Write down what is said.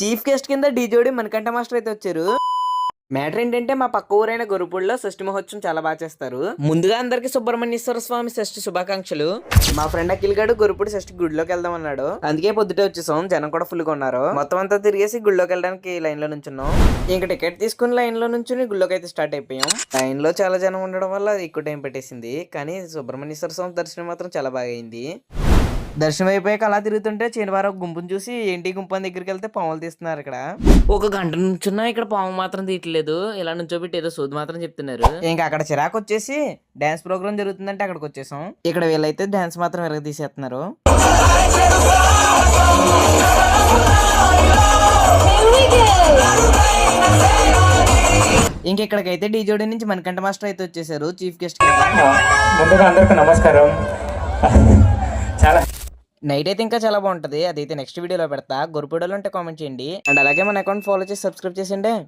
Chief guest కింద డీజోడి Manikanta master అయితే వచ్చారు. మ్యాటర్ ఏంటంటే మా పక్క ఊరైన గురుపూడిలో షష్ఠి మహోత్సవం చాలా బాగా చేస్తారు. ముందుగా అందరికి సుబ్రహ్మణ్యేశ్వర స్వామి షష్ఠి శుభాకాంక్షలు. మా ఫ్రెండ్ అఖిల్ గడు గురుపూడి షష్ఠి గుడిలోకి వెళ్దాం అన్నాడు. అందుకే పొద్దుటే వచ్చేసాం జనం కూడా ఫుల్గా ఉన్నారు. మొత్తం అంతా తిరిగేసి గుడిలోకి వెళ్ళడానికి లైన్లో నుంచున్నాం. ఇంకా టికెట్ తీసుకుని లైన్లో నుంచి గుడిలోకి అయితే స్టార్ట్ అయిపోయాం. లైన్లో చాలా జనం ఉండడం వల్ల ఎక్కువ టైం పెట్టేసింది. కానీ సుబ్రహ్మణ్యేశ్వర స్వామి దర్శనం మాత్రం చాలా బాగా అయింది. దర్శనం అయిపోయాక అలా తిరుగుతుంటే శనివారం ఒక గుంపుని చూసి ఏంటి గుంపు దగ్గరికి వెళ్తే పాములు తీస్తున్నారు ఇక్కడ? ఒక గంట నుంచున్నా ఇక్కడ పాము మాత్రం తీయట్లేదు. ఇలా నుంచోబెట్టి ఏదో సోది మాత్రం చెప్తున్నారు. ఇంకా అక్కడ చిరాకు వచ్చేసి డాన్స్ ప్రోగ్రామ్ జరుగుతుందంటే అక్కడికి వచ్చేసాం. ఇక్కడ వీళ్ళైతే డాన్స్ మాత్రం విరగ తీసేస్తున్నారు. ఇంక ఇక్కడికైతే డీజోడి నుంచి మనకంట మాస్టర్ అయితే వచ్చేసారు. చీఫ్ గెస్ట్ ముందుగా అందరికీ నమస్కారం. నైట్ అయితే ఇంకా చాలా బాగుంటుంది. అదైతే నెక్స్ట్ వీడియోలో పెడతా. గొరుపుడలో ఉంటే కామెంట్ చేయండి. అండ్ అలాగే మన అకౌంట్ ఫాలో చేసి సబ్స్క్రైబ్ చేసిండే